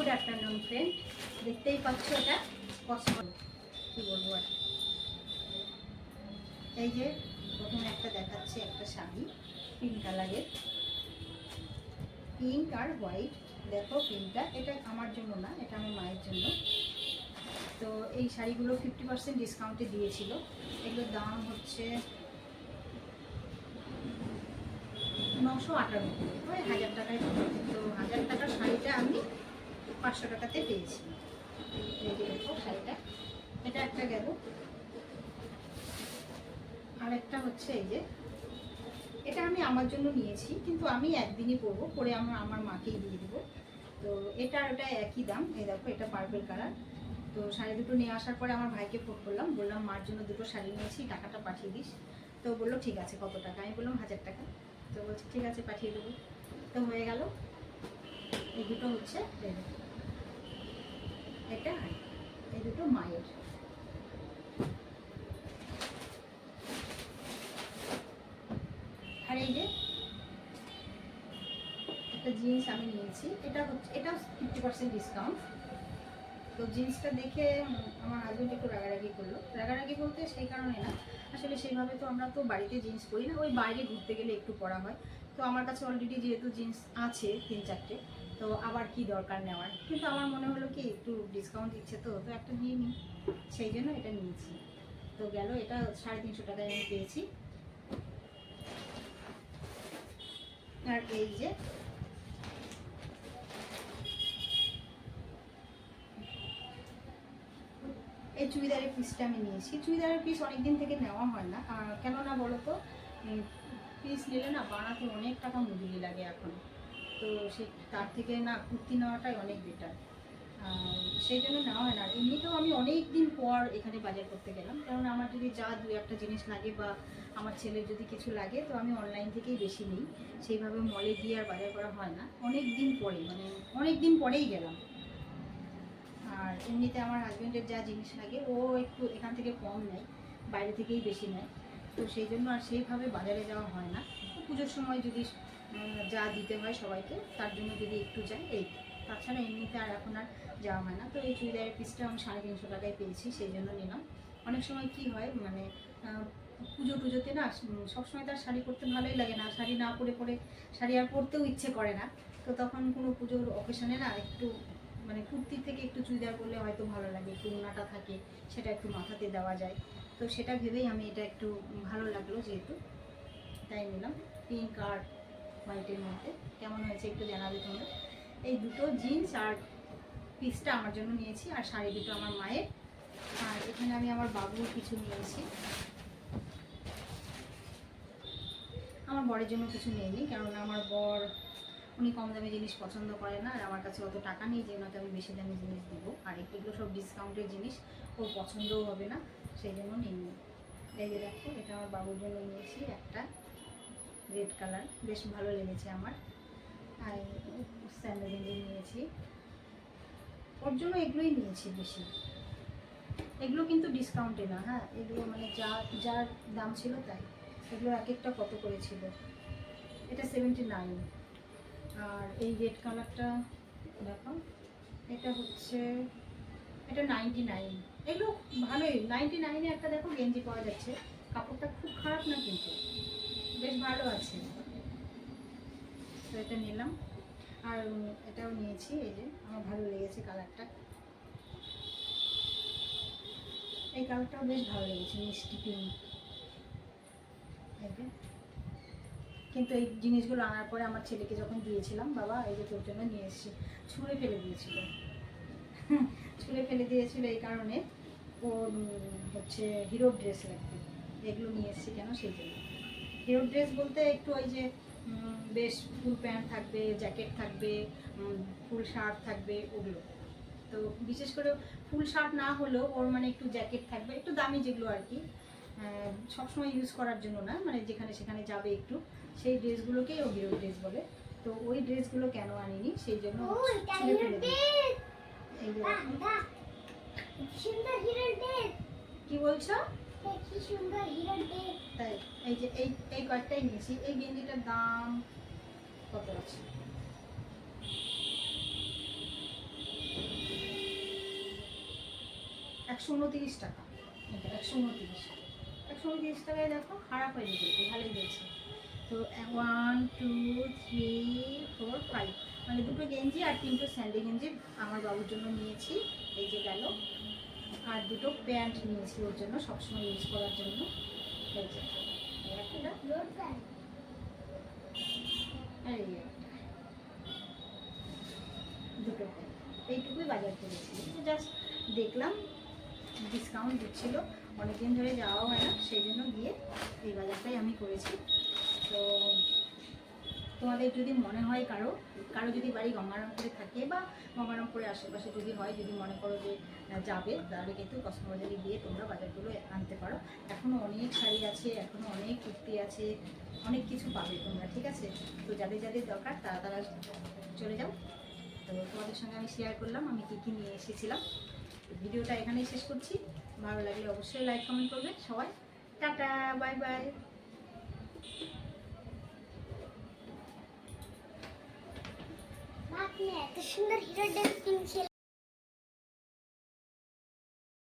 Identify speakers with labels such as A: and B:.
A: Good afternoon friend দেখতেই পাচ্ছ এটা? স্পষ্ট কি বলব আর? এই যে, প্রথমে একটা দেখাচ্ছে একটা শাড়ি পিঙ্ক কালারের পিঙ্ক আর হোয়াইট দেখো পিঙ্কটা এটা আমার জন্য না, এটা আমার মায়ের জন্য। তো এই শাড়িগুলো ফিফটি পার্সেন্ট ডিসকাউন্টে দিয়েছিল। এগুলোর দাম হচ্ছে নশো আটানব্বই। হাজার টাকায় তো হাজার টাকার শাড়িটা আমি পাঁচশো টাকাতে পেয়েছি। শাড়িটা, এটা একটা গেল। আর একটা হচ্ছে এই যে, এটা আমি আমার জন্য নিয়েছি, কিন্তু আমি একদিনই পরবো, পরে আমার আমার মাকেই দিয়ে দেবো। তো এটা ওটা একই দাম, এই দেখো এটা পার্পেল কালার তো শাড়ি দুটো নিয়ে আসার পরে আমার ভাইকে ফোন করলাম, বললাম, মার জন্য দুটো শাড়ি নিয়েছি, টাকাটা পাঠিয়ে দিস। তো বলল, ঠিক আছে, কত টাকা? আমি বললাম, হাজার টাকা। তো বলছি, ঠিক আছে, পাঠিয়ে দেবো। তো হয়ে গেল। এই দুটো হচ্ছে। এটা এই দুটো মায়ের। আর এই যে একটা জিন্স আমি নিয়েছি। এটা হচ্ছে এটাও ফিফটি পার্সেন্ট ডিসকাউন্ট তো জিন্সটা দেখে আমার হাজব্যান্ড একটু রাগারাগি করল। রাগারাগি বলতে সেই কারণে না, আসলে সেইভাবে তো আমরা তো বাড়িতে জিন্স পরি না, ওই বাইরে ঘুরতে গেলে একটু পরা হয়। তো আমার কাছে অলরেডি যেহেতু জিন্স আছে তিন চারটে তো আবার কি দরকার নেওয়ার? কিন্তু আমার মনে হলো কি, একটু ডিসকাউন্ট দিচ্ছে তো তো একটা নিয়ে নিই। সেই জন্য এটা নিয়েছি। তো গেল, এটা সাড়ে তিনশো টাকায় আমি পেয়েছি। আর এই যে, এই চুড়িদারের পিসটা আমি নিয়েছি। চুড়িদারের পিস অনেক দিন থেকে নেওয়া হয় না। আর কেন না বলো তো পিস নিলে না বানাতে অনেক টাকা মজুরি লাগে এখন। তো সে তার থেকে না কুর্তি নেওয়াটাই অনেক বেটার সেই জন্য নেওয়া হয় না। এমনিতেও আমি অনেক দিন পর এখানে বাজার করতে গেলাম। কারণ আমার যদি যা দু একটা জিনিস লাগে বা আমার ছেলের যদি কিছু লাগে, তো আমি অনলাইন থেকেই বেশি নিই। সেইভাবে মলে গিয়ে আর বাজার করা হয় না। অনেক দিন পরে মানে অনেক দিন পরেই গেলাম। আর এমনিতে আমার হাজব্যান্ডের যা জিনিস লাগে, ও একটু এখান থেকে কম নেয়, বাইরে থেকেই বেশি নেয়। তো সেই জন্য আর সেইভাবে বাজারে যাওয়া হয় না। পুজোর সময় যদি যা দিতে হয় সবাইকে, তার জন্য যদি একটু যাই এই। তাছাড়া এমনিতে আর এখন আর যাওয়া হয় না। তো এই চুড়িদারের পিসটা আমি সাড়ে তিনশো টাকায় পেয়েছি, সেই জন্য নিলাম। অনেক সময় কি হয় মানে পুজো টুজোতে না সবসময় তার শাড়ি পরতে ভালোই লাগে না। শাড়ি না পরে পরে শাড়ি আর পরতেও ইচ্ছে করে না। তো তখন কোনো পুজোর অকেশনে না একটু মানে কুর্তি থেকে একটু চুড়িদার করলে হয়তো ভালো লাগে একটু ওনাটা থাকে, সেটা একটু মাথাতে দেওয়া যায়। তো সেটা ভেবেই আমি এটা একটু ভালো লাগল যেহেতু, তাই নিলাম। পিঙ্ক আর হোয়াইটের মধ্যে। কেমন হয়েছে একটু জানাবে তোমরা। এই দুটো জিন্স আর পিসটা আমার জন্য নিয়েছি, আর শাড়ি দুটো আমার মায়ের। আর এখানে আমি আমার বাবুর কিছু নিয়েছি। আমার বরের জন্য কিছু নেইনি কারণ আমার বর উনি কম দামি জিনিস পছন্দ করে না, আর আমার কাছে অত টাকা নেই, যে ওনাকে আমি বেশি দামি জিনিস দিব। আর এগুলো সব ডিসকাউন্টের জিনিস, ওর পছন্দও হবে না, সেই জন্য নিইনি। এই দেখো, এটা আমার বাবুর জন্য নিয়েছি একটা। রেড কালার বেশ ভালো লেগেছে আমার। আর স্যান্ডেল নিয়েছি। ওর জন্য এগুলোই নিয়েছি বেশি। এগুলো কিন্তু ডিসকাউন্টে না হ্যাঁ? এগুলো মানে যা, যার দাম ছিল তাই। এগুলো এক একটা কত করেছিল এটা সেভেন্টি নাইন আর এই রেড কালারটা দেখো, এটা হচ্ছে, এটা নাইনটি নাইন এগুলো ভালোই নাইনটি নাইনে একটা দেখো গেঞ্জি পাওয়া যাচ্ছে। কাপড়টা খুব খারাপ না কিন্তু। বেশ ভালো আছে। তো এটা নিলাম। আর এটাও নিয়েছি, এই যে আমার ভালো লেগেছে কালারটা। এই কালারটাও বেশ ভালো লেগেছে, মিষ্টি পিঙ্ক কিন্তু এই জিনিসগুলো আনার পরে আমার ছেলেকে যখন দিয়েছিলাম, বাবা, এই যে তোর জন্য নিয়ে এসেছি। ছুঁড়ে ফেলে দিয়েছিল। ছুঁড়ে ফেলে দিয়েছিল এই কারণে। ও হচ্ছে হিরো ড্রেস লাগবে। এগুলো নিয়ে এসেছি কেন সেই জন্য। হিরো ড্রেস বলতে একটু ওই যে বেশ ফুল প্যান্ট থাকবে জ্যাকেট থাকবে ফুল শার্ট থাকবে ওগুলো। তো বিশেষ করে ফুল শার্ট না হলেও ওর মানে একটু জ্যাকেট থাকবে একটু দামি যেগুলো আর কি সবসময় ইউজ করার জন্য না মানে যেখানে সেখানে যাবে একটু সেই ড্রেসগুলোকেই ও হিরো ড্রেস বলে। তো ওই ড্রেসগুলো কেন আনিনি সেই জন্য কি বলছো? এই কয়েকটাই নিয়েছি। এই গেঞ্জিটার দাম কত আছে? একশো উনতিরিশ টাকা। একশো উনতিরিশ। একশো উনতিরিশ টাকায় দেখো, খারাপ হয়ে গেছে ভালোই গেছে তো one two three four five মানে দুটো গেঞ্জি আর তিনটে স্যান্ডেল গেঞ্জি আমার বাবুর জন্য নিয়েছি। এই যে গেল। আর দুটো প্যান্ট নিয়েছি ওর জন্য, সবসময় ইউজ করার জন্য। দুটো এইটুকুই বাজার করেছি। জাস্ট দেখলাম ডিসকাউন্ট দিচ্ছিল। অনেকদিন ধরে যাওয়া হয় না, সেই জন্য গিয়ে এই বাজারটাই আমি করেছি। তো তোমাদের যদি মনে হয় কারও কারও যদি বাড়ি গঙ্গারামপুরে থাকে বা গঙ্গারামপুরে আশেপাশে যদি হয়, যদি মনে করো যে যাবে, তাহলে কিন্তু কসমোবাজারে গিয়ে তোমরা বাজারগুলো আনতে পারো। এখনও অনেক শাড়ি আছে এখনও অনেক কুর্তি আছে, অনেক কিছু পাবে তোমরা, ঠিক আছে? তো যাদের যাদের দরকার, তারা তারা চলে যাও। তো তোমাদের সঙ্গে আমি শেয়ার করলাম, আমি কী কী নিয়ে এসেছিলাম। ভিডিওটা এখানেই শেষ করছি। ভালো লাগলে অবশ্যই লাইক কমেন্ট করবে সবাই। টাটা বাই বাই
B: आप में है तो सुंदर हीरा डेविड